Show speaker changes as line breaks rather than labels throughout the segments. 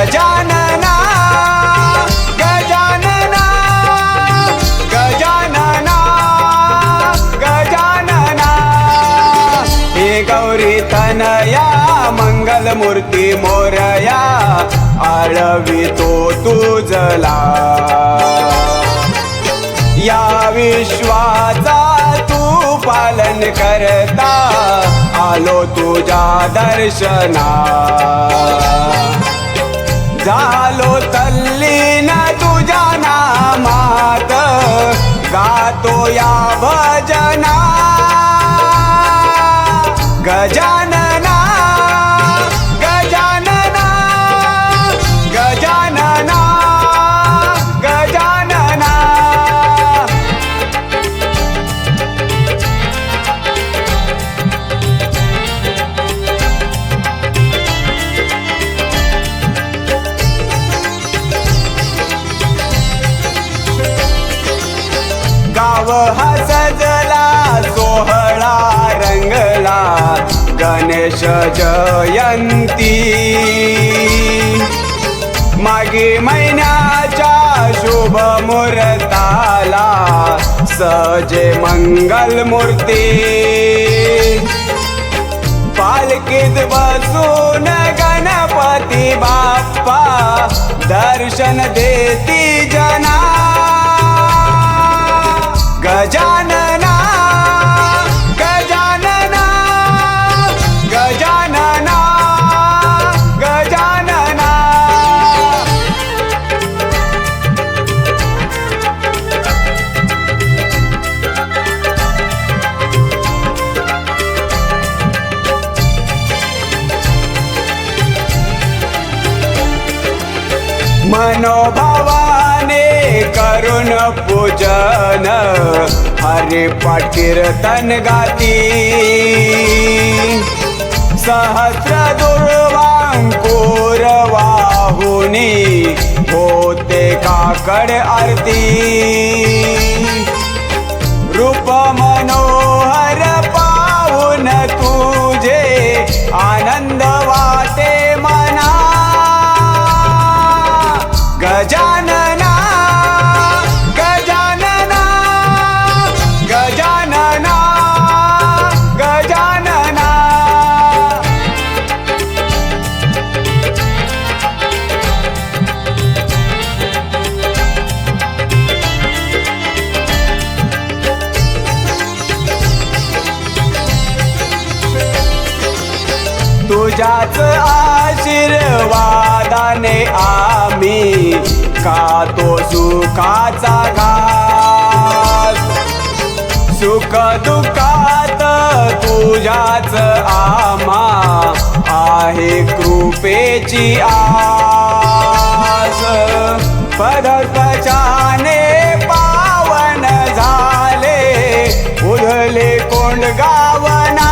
गजानना गजानना गजानना गजानना. हे गौरी तनया मंगलमूर्ती मोरया आळवितो तुझला या विश्वाचा तू पालन करता आलो तुझ्या दर्शना. गजानना गजानना गजानना गजानना। गाव हा गणेश जयंती. मागे महिन्याच्या शुभ मुहूर्ताला सजे मंगल मूर्ती. पालखीत बसून गणपती बाप्पा दर्शन देती जना. मनोभावाने करुण पूजन हरे कीर्तन गाती. सहस्र दुर्वांकुर वाहुनी होते काकड आरती. गजानना गजानना गजानना गजानना। तुझ्याच आशीर्वाद सुखाचा घास. सुख दुखात तुझ्याच आमा आहे कृपेची आस. पदकशाने पावन झाले उधले कोंड गावना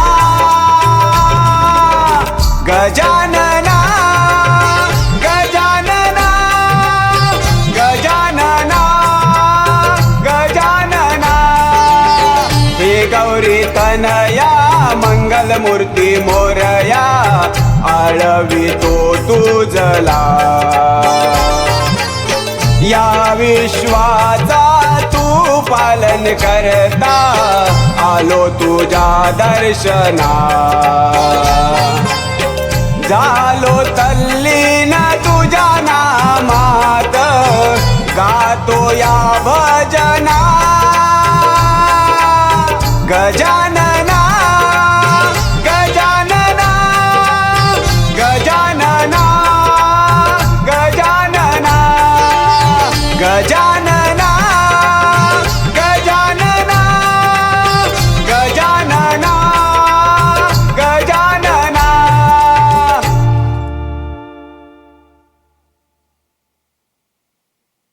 गौरी तनया मंगलमूर्ती मोरया आळवितो तुझला. या विश्वाचा तू पालन करता आलो तुझ्या दर्शना. गजा